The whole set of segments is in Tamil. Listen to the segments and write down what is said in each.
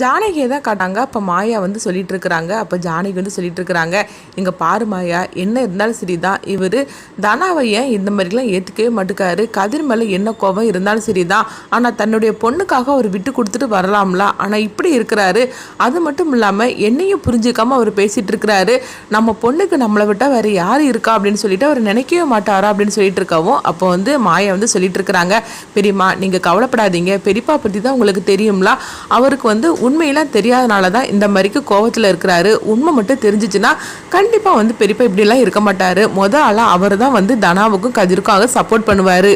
ஜானகியை தான் காட்டாங்க. அப்போ மாயா வந்து சொல்லிட்டு இருக்கிறாங்க அப்போ ஜானகி வந்து சொல்லிட்டு இருக்கிறாங்க இங்கே பாரு மாயா என்ன இருந்தாலும் சரி தான் இவர் தனாவை ஏன் இந்த மாதிரிலாம் ஏற்றுக்கவே மாட்டுக்காரு? கதிர் மேலே என்ன கோபம் இருந்தாலும் சரி தான் ஆனால் தன்னுடைய பொண்ணுக்காக அவர் விட்டு கொடுத்துட்டு வரலாம்ல. ஆனால் இப்படி இருக்கிறாரு. அது மட்டும் இல்லாமல் என்னையும் புரிஞ்சுக்காம அவர் பேசிட்டு இருக்கிறாரு நம்ம பொண்ணுக்கு நம்மளை விட்டால் வேறு யார் இருக்கா அப்படின்னு சொல்லிட்டு அவர் நினைக்கவே மாட்டாரா அப்படின்னு சொல்லிட்டு இருக்கவும் அப்போ வந்து மாயா வந்து சொல்லிட்டு இருக்கிறாங்க பெரியம்மா நீங்கள் கவலைப்படாதீங்க. பெரியப்பா பற்றி தான் உங்களுக்கு தெரியும்ல. அவருக்கு வந்து உண்மையெல்லாம் தெரியாதனால தான் இந்த மாதிரிக்கு கோவத்தில் இருக்கிறாரு. உண்மை மட்டும் தெரிஞ்சிச்சுன்னா கண்டிப்பாக வந்து பெரியப்பா இப்படிலாம் இருக்க மாட்டார். முத ஆளாக அவர் தான் வந்து தனாவுக்கும் கதிருக்காக சப்போர்ட் பண்ணுவார்.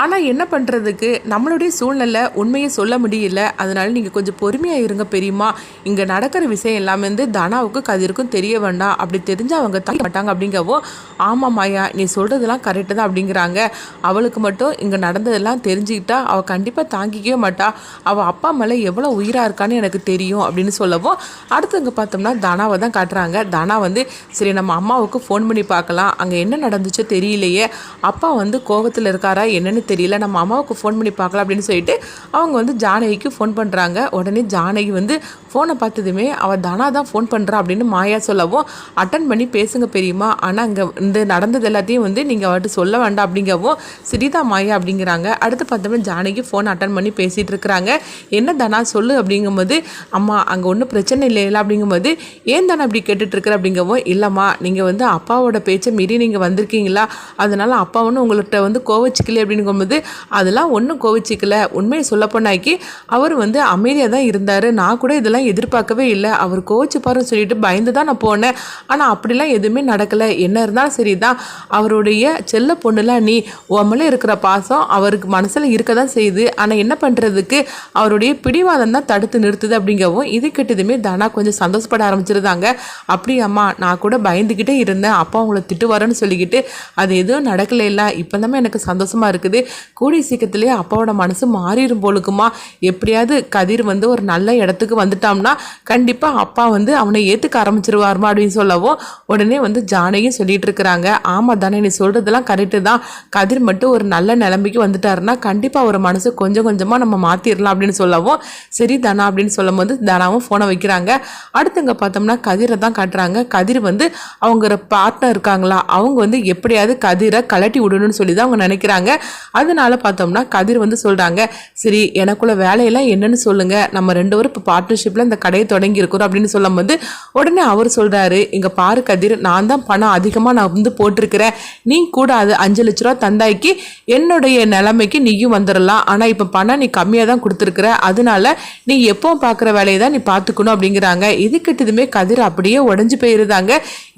ஆனால் என்ன பண்ணுறதுக்கு நம்மளுடைய சூழ்நிலை உண்மையை சொல்ல முடியல. அதனால் நீங்கள் கொஞ்சம் பொறுமையாக இருங்க பெரியம்மா. இங்கே நடக்கிற விஷயம் எல்லாமே வந்து தனாவுக்கும் கதிருக்கும் தெரிய வேண்டாம். அப்படி தெரிஞ்சு அவங்க தாங்க மாட்டாங்க அப்படிங்கவோ ஆமாம் மாயா நீ சொல்கிறதெல்லாம் கரெக்டு தான் அப்படிங்கிறாங்க. அவளுக்கு மட்டும் இங்கே நடந்ததெல்லாம் தெரிஞ்சுக்கிட்டா அவள் கண்டிப்பாக தாங்கிக்கவே மாட்டா. அவள் அப்பா மேலே எவ்வளோ உயிராக இருக்கான்னு எனக்கு தெரியும் அப்படின்னு சொல்லவும் அடுத்தவங்க பார்த்தோம்னா தனாவை தான் காட்டுறாங்க. தனா வந்து சரி நம்ம அம்மாவுக்கு ஃபோன் பண்ணி பார்க்கலாம். அங்கே என்ன நடந்துச்சோ தெரியலையே. அப்பா வந்து கோவத்தில் இருக்காரா என்னென்னு தெரியல. நம்ம அம்மாவுக்கு ஃபோன் பண்ணி பார்க்கலாம் அப்படின்னு சொல்லிட்டு அவங்க வந்து ஜானகிக்கு ஃபோன் பண்ணுறாங்க உடனே ஜானகி வந்து ஃபோனை பார்த்ததுமே அவள் தனா தான் ஃபோன் பண்ணுறா அப்படின்னு மாயா சொல்லவும் அட்டன் பண்ணி பேசுங்க பெரியம்மா. ஆனால் அங்கே இந்த நடந்தது எல்லாத்தையும் வந்து நீங்கள் அவர்கிட்ட சொல்ல வேண்டாம் அப்படிங்கவும் சிரிதா மாயா அப்படிங்கிறாங்க. அடுத்து பார்த்தோம்னா ஜானகி ஃபோன் அட்டன் பண்ணி பேசிகிட்டு இருக்கிறாங்க. என்ன தானா சொல்லு அப்படிங்கும்போது அம்மா அங்கே ஒன்றும் பிரச்சனை இல்லையில அப்படிங்கும்போது ஏன் தானே அப்படி கேட்டுட்ருக்குற அப்படிங்கவும் இல்லைம்மா நீங்கள் வந்து அப்பாவோட பேச்சை மீறி நீங்கள் வந்திருக்கீங்களா? அதனால அப்பா உங்கள்கிட்ட வந்து கோவச்சிக்கல அப்படிங்கும்போது அதெல்லாம் ஒன்றும் கோவிச்சிக்கல. உண்மையை சொல்லப்போனாக்கி அவர் வந்து அமைதியாக தான் இருந்தார். நான் கூட இதெல்லாம் எதிர்பார்க்கவே இல்லை. அவர் கோவச்சிப்பாருன்னு சொல்லிட்டு பயந்து தான் நான் போனேன். ஆனால் அப்படிலாம் எதுவுமே நடக்கலை. என்ன இருந்தாலும் சரி தான் அவருடைய செல்ல பொண்ணுலாம் நீ உன் இருக்கிற பாசம் அவருக்கு மனசில் இருக்க தான் செய்யுது. ஆனால் என்ன பண்ணுறதுக்கு அவருடைய பிடிவாதம் தான் தடுத்து நிறுத்துது அப்படிங்கவும் இது கிட்டதுமே தனா கொஞ்சம் சந்தோஷப்பட ஆரம்பிச்சிருந்தாங்க. அப்படியாம்மா நான் கூட பயந்துக்கிட்டே இருந்தேன். அப்பா உங்களை திட்டு வரேன்னு சொல்லிக்கிட்டு அது எதுவும் நடக்கல இல்லை இப்போ எனக்கு சந்தோஷமாக இருக்குது. கூடிய சீக்கிரத்துலேயே அப்பாவோட மனசு மாறிடும் போலுக்குமா? எப்படியாவது கதிர் வந்து ஒரு நல்ல இடத்துக்கு வந்துட்டோம்னா கண்டிப்பாக அப்பா வந்து அவனை ஏற்றுக்க ஆரம்பிச்சிருவாருமா அப்படின்னு சொல்லவும் உடனே வந்து ஜானகியும் சொல்லிட்டு இருக்கிறாங்க. ஆமாம் தானே நீ சொல்கிறதெல்லாம் கரெக்டு தான். கதிர் மட்டும் ஒரு நல்ல நிலைமைக்கு வந்துட்டாருன்னா கண்டிப்பாக ஒரு மனசு கொஞ்சம் கொஞ்சமாக நம்ம மாற்றிடலாம் அப்படின்னு சொல்லவும் சரி தனா அப்படின்னு சொல்லும் போது தனாவும் ஃபோனை வைக்கிறாங்க. அடுத்தவங்க பார்த்தோம்னா கதிரை தான் காட்டுறாங்க. கதிர் வந்து அவங்க பார்ட்னர் இருக்காங்களா? அவங்க வந்து எப்படியாவது கதிரை கலட்டி விடணும்னு சொல்லி தான் அவங்க நினைக்கிறாங்க. அதனால பார்த்தோம்னா கதிர் வந்து சொல்கிறாங்க சரி எனக்குள்ள வேலையெல்லாம் என்னன்னு சொல்லுங்க. நம்ம ரெண்டு பேரும் இப்போ பார்ட்னர்ஷிப்பில் இந்த கடையை தொடங்கி இருக்கிறோம் அப்படின்னு சொல்லும் போது உடனே அவர் சொல்கிறாரு இங்கே பாரு கதிர் நான் தான் பணம் அதிகமாக நான் வந்து போட்டிருக்கிறேன். நீ கூட அது அஞ்சு லட்ச ரூபா தந்தாய்க்கு என்னுடைய நிலைமைக்கு நீயும் வந்துடலாம் ஆனால் இப்போ பணம் நீ கம்மியாக தான் கொடுத்துருக்குற. அதனால நீ எப்போ பார்க்குற வேலையை தான் நீ பார்த்துக்கணும் அப்படிங்கிறாங்க. இது கிட்டதுமே கதிர் அப்படியே உடஞ்சி போயிருந்தாங்க.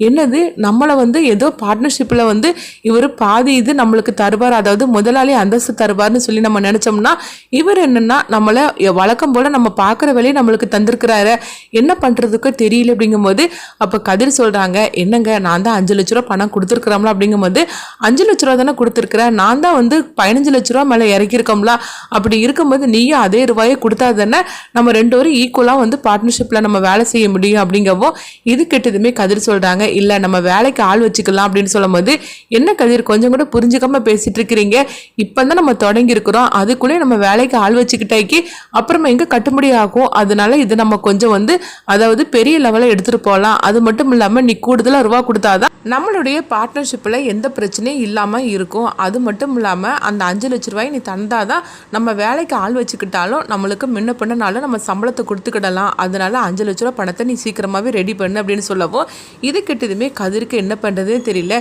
என்னது? நம்மளை வந்து ஏதோ பார்ட்னர்ஷிப்பில் வந்து இவர் பாதி இது நம்மளுக்கு தருவார். அதாவது முதலாளி அந்தஸ்து தருவார்னு சொல்லி நம்ம நினச்சோம்னா இவர் என்னன்னா நம்மளை வழக்கம் போல் நம்ம பார்க்குற வேலையை நம்மளுக்கு தந்திருக்கிறாரு. என்ன பண்ணுறதுக்கு தெரியல அப்படிங்கும்போது அப்போ கதிர் சொல்கிறாங்க என்னங்க நான் தான் அஞ்சு லட்ச ரூபா பணம் கொடுத்துருக்குறோம்ல அப்படிங்கும்போது அஞ்சு லட்ச ரூபா தானே கொடுத்துருக்குறேன் நான் தான் வந்து பதினஞ்சு லட்ச ரூபா மேலே இறக்கியிருக்கோம்ல அப்படி இருக்கும்போது நீயும் அதே ரூபாயை கொடுத்தா தானே நம்ம ரெண்டு பேரும் ஈக்குவலாக வந்து பார்ட்னர்ஷிப்பில் நம்ம வேலை செய்ய முடியும் அப்படிங்கவோ இது கெட்டதுமே கதிர் சொல்கிறாங்க இல்லை நம்ம வேலைக்கு ஆள் வச்சுக்கலாம் அப்படின்னு சொல்லும்போது என்ன கதிர் கொஞ்சம் கூட புரிஞ்சுக்காம பேசிட்டு இருக்கிறீங்க. இப்போ தான் நம்ம தொடங்கியிருக்கிறோம். அதுக்குள்ளேயே நம்ம வேலைக்கு ஆள் வச்சுக்கிட்டாக்கி அப்புறமா எங்கே கட்டுப்படி ஆகும்? அதனால இது நம்ம கொஞ்சம் வந்து அதாவது பெரிய லெவலில் எடுத்துகிட்டு போகலாம் அது மட்டும் இல்லாமல் நீ கூடுதலாக ரூபா கொடுத்தாதான் நம்மளுடைய பார்ட்னர்ஷிப்பில் எந்த பிரச்சனையும் இல்லாமல் இருக்கும். அது மட்டும் இல்லாமல் அந்த அஞ்சு லட்ச ரூபாய் நீ தந்தால் தான் நம்ம வேலைக்கு ஆள் வச்சுக்கிட்டாலும் நம்மளுக்கு முன்ன பின்னனாலும் நம்ம சம்பளத்தை கொடுத்துக்கிடலாம். அதனால அஞ்சு லட்ச ரூபா பணத்தை நீ சீக்கிரமாகவே ரெடி பண்ணு அப்படின்னு சொல்லவும் இது கிட்டதுமே கதிருக்கு என்ன பண்ணுறதே தெரியல.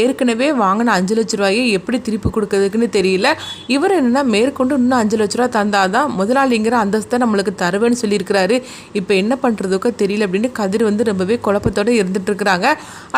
ஏற்கனவே வாங்கின அஞ்சு லட்ச ரூபாயை எப்படி திருப்பி கொடுக்கறதுக்குன்னு தெரியல. இவர் என்னென்னா மேற்கொண்டு இன்னும் அஞ்சு லட்ச ரூபா தந்தாதான் முதலாளிங்கிற அந்தஸ்தை நம்மளுக்கு தருவேன்னு சொல்லியிருக்கிறாரு. இப்போ என்ன பண்ணுறதுக்கோ தெரியல அப்படின்னு கதிர் வந்து ரொம்பவே குழப்பத்தோடு இருந்துட்டு இருக்கிறாங்க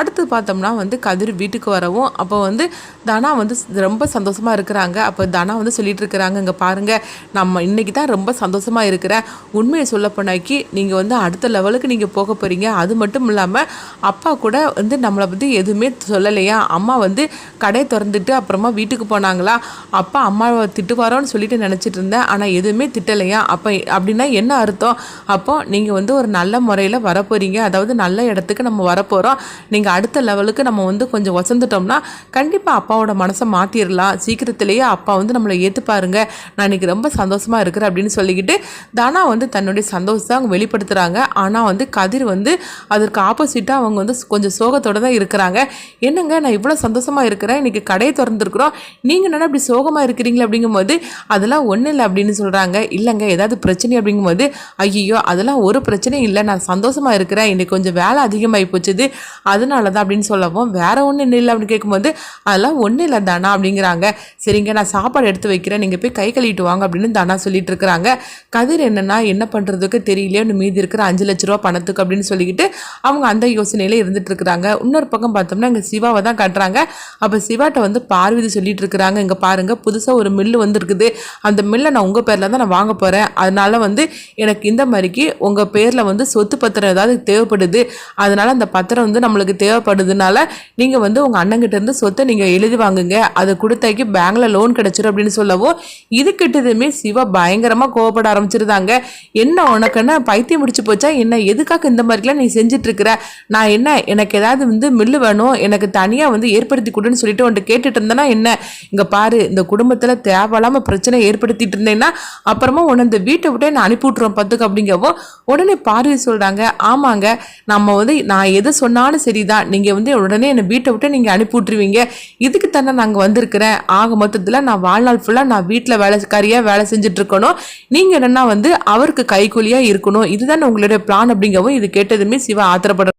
அடுத்து பார்த்தோம்னா வந்து கதிர் வீட்டுக்கு வரவும் அப்போ வந்து தனா வந்து ரொம்ப சந்தோஷமாக இருக்கிறாங்க. அப்போ தனா வந்து சொல்லிட்டு இருக்கிறாங்க இங்கே பாருங்கள் நம்ம இன்றைக்கி தான் ரொம்ப சந்தோஷமாக இருக்கிறேன். உண்மையை சொல்ல போனாக்கி நீங்கள் வந்து அடுத்த லெவலுக்கு நீங்கள் போக போகிறீங்க அது மட்டும் இல்லாமல் அப்பா கூட வந்து நம்மளை பற்றி எதுவுமே சொல்லலையா? அம்மா வந்து கடை திறந்துட்டு அப்புறமா வீட்டுக்கு போனாங்களா? அப்பா அம்மாவை திட்டுவாரோன்னு சொல்லிட்டு நினச்சிட்டு இருந்தேன். ஆனால் எதுவுமே திட்டலையா? அப்போ அப்படின்னா என்ன அர்த்தம்? அப்போ நீங்கள் வந்து ஒரு நல்ல முறையில் வரப்போகிறீங்க அதாவது நல்ல இடத்துக்கு நம்ம வரப்போகிறோம் நீங்கள் அடுத்த லெவலுக்கு நம்ம வந்து கொஞ்சம் வசந்துட்டோம்னா கண்டிப்பாக அப்பாவோட மனசை மாற்றிடலாம் சீக்கிரத்திலேயே அப்பா வந்து நம்மளை ஏற்றுப்பாருங்க நான் இன்னைக்கு ரொம்ப சந்தோஷமாக இருக்கிறேன் அப்படின்னு சொல்லிக்கிட்டு தானா வந்து தன்னுடைய சந்தோஷத்தை அவங்க வெளிப்படுத்துகிறாங்க ஆனால் வந்து கதிர் வந்து அதற்கு ஆப்போசிட்டாக அவங்க வந்து கொஞ்சம் சோகத்தோடு தான் இருக்கிறாங்க. என்னங்க நான் இவ்வளோ சந்தோஷமாக இருக்கிறேன். இன்னைக்கு கடையை திறந்துருக்குறோம். நீங்கள் என்ன இப்படி சோகமாக இருக்கிறீங்களா அப்படிங்கும்போது அதெல்லாம் ஒன்றும் இல்லை அப்படின்னு சொல்கிறாங்க இல்லைங்க ஏதாவது பிரச்சனை அப்படிங்கும்போது ஐயோ அதெல்லாம் ஒரு பிரச்சனையும் இல்லை. நான் சந்தோஷமாக இருக்கிறேன். இன்றைக்கி கொஞ்சம் வேலை அதிகமாகி போச்சுது. அதனால தான் அப்படின்னு சொல்லவும் வேறு ஒன்றும் இல்லை அப்படின்னு கேட்கும்போது அதெல்லாம் ஒன்றும் இல்லை தானா அப்படிங்கிறாங்க. சரிங்க நான் சாப்பாடு எடுத்து வைக்கிறேன். நீங்கள் போய் கை கழுவிட்டு வாங்க அப்படின்னு தானா சொல்லிட்டு இருக்கிறாங்க. கதிர் என்னென்னா என்ன பண்ணுறதுக்கு தெரியலையோன்னு மீதி இருக்கிற அஞ்சு லட்ச ரூபா பணத்துக்கு அப்படின்னு சொல்லிக்கிட்டு அவங்க அந்த யோசனையில் இருந்துட்டு இருக்கிறாங்க. இன்னொரு பக்கம் பார்த்தோம்னா இங்கே சிவாவை தான் கட்டுறாங்க. அப்போ சிவாட்ட வந்து பார்வதி சொல்லிட்டு இருக்கிறாங்க. இங்கே பாருங்கள் புதுசாக ஒரு மில்லு வந்துருக்குது. அந்த மில்லை நான் உங்கள் பேரில் தான் நான் வாங்க போகிறேன் அதனால் வந்து எனக்கு இந்த மாதிரிக்கு உங்கள் பேரில் வந்து சொத்து பத்திரம் ஏதாவது தேவைப்படுது. அதனால் அந்த பத்திரம் வந்து நம்மளுக்கு தேவைப்படுதுனால நீங்கள் வந்து உங்கள் அண்ணங்கிட்ட இருந்து சொத்தை நீங்கள் எழுதி வாங்குங்க. அதை கொடுத்தாக்கி பேங்க்கில் லோன் கிடைச்சிரும் அப்படின்னு சொல்லவும் இது கிட்டதுமே சிவா பயங்கரமாக கோவப்பட ஆரம்பிச்சிருந்தாங்க. என்ன உனக்குன்னு பைத்தியம் முடிச்சு போச்சா? என்ன எதுக்காக இந்த மாதிரிலாம் நீ செஞ்சுட்டு நான் என்ன எனக்கு ஏதாவது வந்து மில்லு வேணும் எனக்கு தனியாக வந்து ஏற்படுத்தி கொடுன்னு சொல்லிட்டு உன்ட்டு கேட்டுட்டு இருந்தேன்னா என்ன? இங்கே பாரு இந்த குடும்பத்தில் தேவையில்லாமல் பிரச்சனை ஏற்படுத்திட்டு இருந்தேன்னா அப்புறமா உன்னை இந்த வீட்டை விட்டே நான் அனுப்பி விட்ருவேன் பத்துக்கு அப்படிங்கவோ உடனே பார்வதி சொல்கிறாங்க ஆமாங்க நம்ம வந்து நான் எதை சொன்னாலும் சரிதான். நீங்கள் வந்து உடனே என்னை வீட்டை விட்டு நீங்கள் அனுப்பி விட்ருவீங்க இதுக்கு தானே நாங்கள் வந்திருக்கிறேன். ஆக மொத்தத்தில் நான் வாழ்நாள் ஃபுல்லாக நான் வீட்டில் வேலைக்காரியாக வேலை செஞ்சுட்டு இருக்கணும். நீங்கள் என்னன்னா வந்து அவருக்கு கைக்கூலியாக இருக்கணும். இதுதானே உங்களுடைய பிளான் அப்படிங்கவும் இது கேட்டதுமே சிவா ஆத்திரப்பட